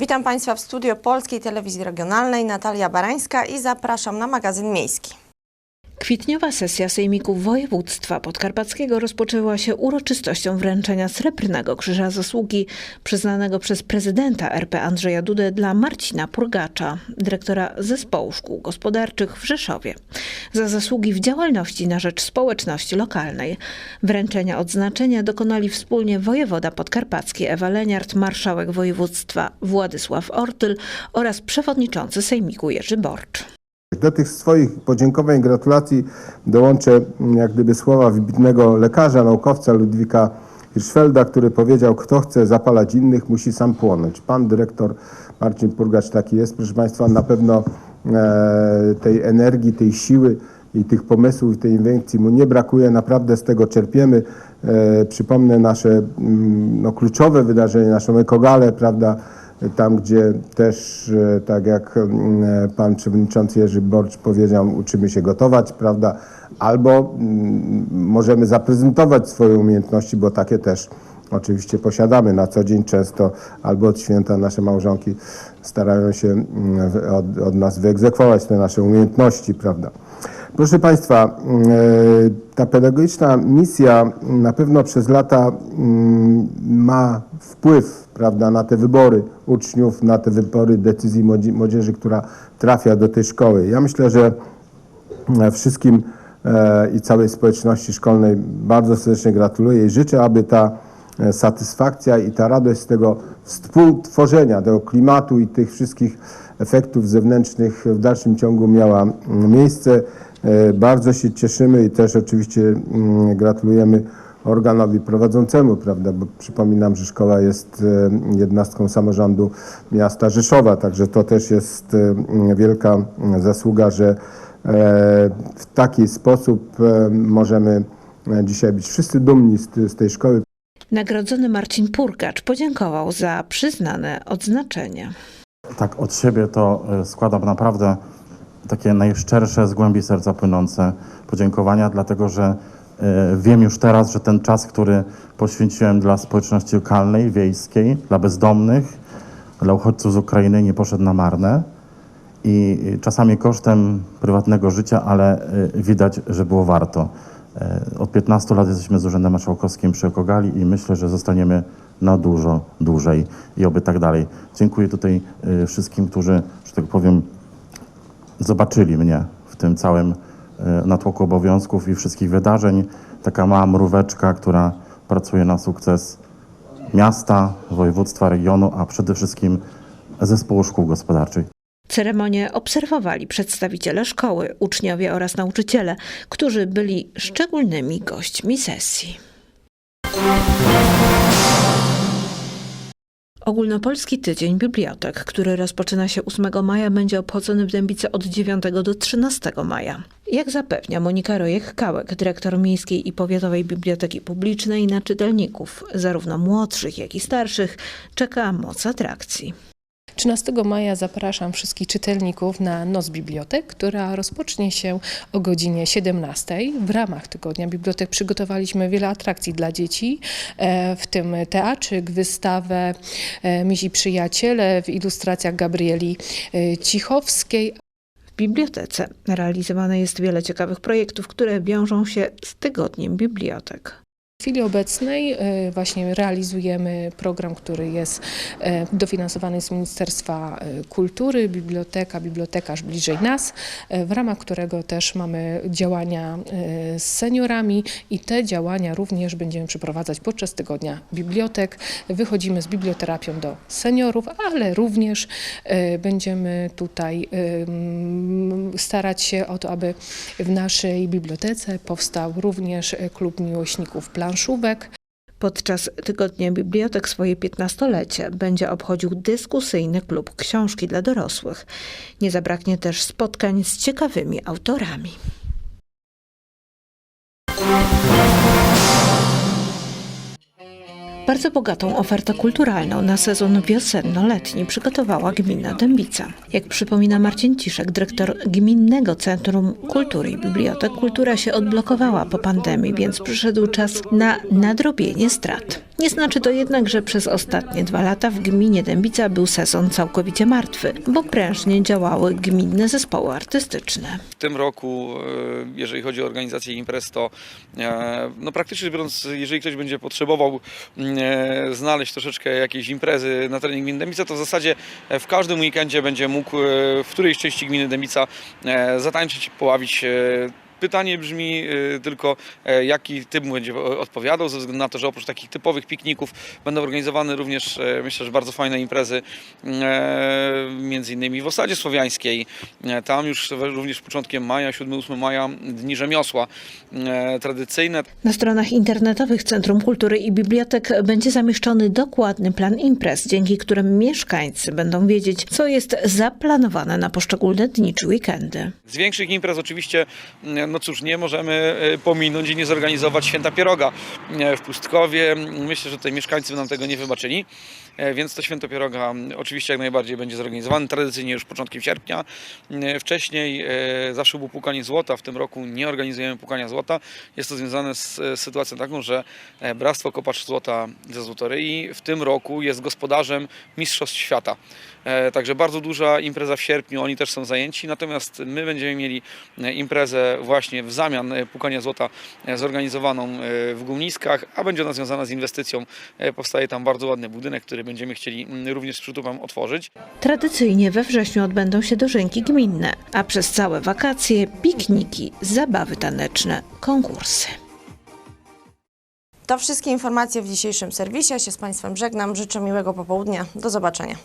Witam Państwa w studio Polskiej Telewizji Regionalnej. Natalia Barańska i zapraszam na magazyn miejski. Kwitniowa sesja Sejmików Województwa Podkarpackiego rozpoczęła się uroczystością wręczenia Srebrnego Krzyża Zasługi przyznanego przez prezydenta RP Andrzeja Dudę dla Marcina Purgacza, dyrektora Zespołu Szkół Gospodarczych w Rzeszowie, za zasługi w działalności na rzecz społeczności lokalnej. Wręczenia odznaczenia dokonali wspólnie wojewoda podkarpacki Ewa Leniart, marszałek województwa Władysław Ortyl oraz przewodniczący Sejmiku Jerzy Borcz. Do tych swoich podziękowań i gratulacji dołączę mm, jak gdyby słowa wybitnego lekarza, naukowca Ludwika Hirschfelda, który powiedział, kto chce zapalać innych, musi sam płonąć. Pan dyrektor Marcin Purgacz taki jest, proszę Państwa, na pewno e, tej energii, tej siły i tych pomysłów, tej inwencji mu nie brakuje, naprawdę z tego czerpiemy. E, przypomnę nasze mm, no, kluczowe wydarzenie, naszą ekogalę, prawda, tam, gdzie też, e, tak jak mm, pan przewodniczący Jerzy Borcz powiedział, uczymy się gotować, prawda? Albo mm, możemy zaprezentować swoje umiejętności, bo takie też oczywiście posiadamy na co dzień. Często albo od święta nasze małżonki starają się mm, od, od nas wyegzekwować te nasze umiejętności, prawda? Proszę Państwa, mm, e, ta pedagogiczna misja na pewno przez lata mm, ma wpływ prawda, na te wybory uczniów, na te wybory decyzji młodzi- młodzieży, która trafia do tej szkoły. Ja myślę, że e, wszystkim e, i całej społeczności szkolnej bardzo serdecznie gratuluję i życzę, aby ta satysfakcja i ta radość z tego współtworzenia, tego klimatu i tych wszystkich efektów zewnętrznych w dalszym ciągu miała mm, miejsce. E, Bardzo się cieszymy i też oczywiście mm, gratulujemy organowi prowadzącemu, prawda, bo przypominam, że szkoła jest e, jednostką samorządu miasta Rzeszowa, także to też jest e, wielka mm, zasługa, że w taki sposób możemy dzisiaj być wszyscy dumni z, tej szkoły. Nagrodzony Marcin Purgacz podziękował za przyznane odznaczenia. Tak od siebie to składam naprawdę takie najszczersze, z głębi serca płynące podziękowania, dlatego że y, wiem już teraz, że ten czas, który poświęciłem dla społeczności lokalnej, wiejskiej, dla bezdomnych, dla uchodźców z Ukrainy nie poszedł na marne. I y, czasami kosztem prywatnego życia, ale y, widać, że było warto. Od 15 lat jesteśmy z Urzędem Marszałkowskim przy Ekogali i myślę, że zostaniemy na dużo dłużej i oby tak dalej. Dziękuję tutaj wszystkim, którzy, że tak powiem, zobaczyli mnie w tym całym y, natłoku obowiązków i wszystkich wydarzeń. Taka mała mróweczka, która pracuje na sukces miasta, województwa, regionu, a przede wszystkim zespołu szkół gospodarczych. Ceremonię obserwowali przedstawiciele szkoły, uczniowie oraz nauczyciele, którzy byli szczególnymi gośćmi sesji. Ogólnopolski Tydzień Bibliotek, który rozpoczyna się 8 maja, będzie obchodzony w Dębicy od 9 do 13 maja. Jak zapewnia Monika Rojek-Kałek, dyrektor Miejskiej i Powiatowej Biblioteki Publicznej, na czytelników, zarówno młodszych, jak i starszych, czeka moc atrakcji. 13 maja zapraszam wszystkich czytelników na Noc Bibliotek, która rozpocznie się o godzinie 17. W ramach Tygodnia Bibliotek przygotowaliśmy wiele atrakcji dla dzieci, e, w tym teatrzyk, wystawę e, Misi Przyjaciele w ilustracjach Gabrieli e, Cichowskiej, W bibliotece realizowane jest wiele ciekawych projektów, które wiążą się z Tygodniem Bibliotek. W chwili obecnej e, właśnie realizujemy program, który jest e, dofinansowany z Ministerstwa e, Kultury, Biblioteka, Bibliotekarz Bliżej Nas, w ramach którego też mamy działania z seniorami i te działania również będziemy przeprowadzać podczas tygodnia bibliotek. Wychodzimy z biblioterapią do seniorów, ale również będziemy tutaj starać się o to, aby w naszej bibliotece powstał również klub miłośników planszówek. Podczas Tygodnia Bibliotek swoje 15-lecie będzie obchodził dyskusyjny klub książki dla dorosłych. Nie zabraknie też spotkań z ciekawymi autorami. Bardzo bogatą ofertę kulturalną na sezon wiosenno-letni przygotowała gmina Dębica. Jak przypomina Marcin Ciszek, dyrektor Gminnego Centrum Kultury i Bibliotek, kultura się odblokowała po pandemii, więc przyszedł czas na nadrobienie strat. Nie znaczy to jednak, że przez ostatnie dwa lata w gminie Dębica był sezon całkowicie martwy, bo prężnie działały gminne zespoły artystyczne. W tym roku, e, jeżeli chodzi o organizację imprez, to e, no praktycznie biorąc, jeżeli ktoś będzie potrzebował e, znaleźć troszeczkę jakiejś imprezy na terenie gminy Dębica, to w zasadzie e, w każdym weekendzie będzie mógł e, w którejś części gminy Dębica e, zatańczyć, poławić. Pytanie brzmi e, tylko, e, jaki typ będzie odpowiadał, ze względu na to, że oprócz takich typowych pikników będą organizowane również, e, myślę, że bardzo fajne imprezy, e, między innymi w Osadzie Słowiańskiej. Tam już również początkiem maja, 7-8 maja, Dni Rzemiosła tradycyjne. Na stronach internetowych Centrum Kultury i Bibliotek będzie zamieszczony dokładny plan imprez, dzięki którym mieszkańcy będą wiedzieć, co jest zaplanowane na poszczególne dni czy weekendy. Z większych imprez oczywiście, no cóż, nie możemy e, pominąć i nie zorganizować Święta Pieroga e, w Pustkowie. Myślę, że tutaj mieszkańcy nam tego nie wybaczyli, e, więc to Święto Pieroga m, oczywiście jak najbardziej będzie zorganizowane, tradycyjnie już początkiem sierpnia. E, Wcześniej zawsze było pukanie złota, w tym roku nie organizujemy pukania złota. Jest to związane z sytuacją taką, że Bractwo Kopacz Złota ze Złotoryi w tym roku jest gospodarzem Mistrzostw Świata. Także bardzo duża impreza w sierpniu, oni też są zajęci, natomiast my będziemy mieli imprezę właśnie w zamian e, Pukania Złota e, zorganizowaną e, w Gumniskach, a będzie ona związana z inwestycją. Powstaje tam bardzo ładny budynek, który będziemy chcieli mm, również z przytupem otworzyć. Tradycyjnie we wrześniu odbędą się dożynki gminne, a przez całe wakacje pikniki, zabawy taneczne, konkursy. To wszystkie informacje w dzisiejszym serwisie. Ja się z Państwem żegnam. Życzę miłego popołudnia. Do zobaczenia.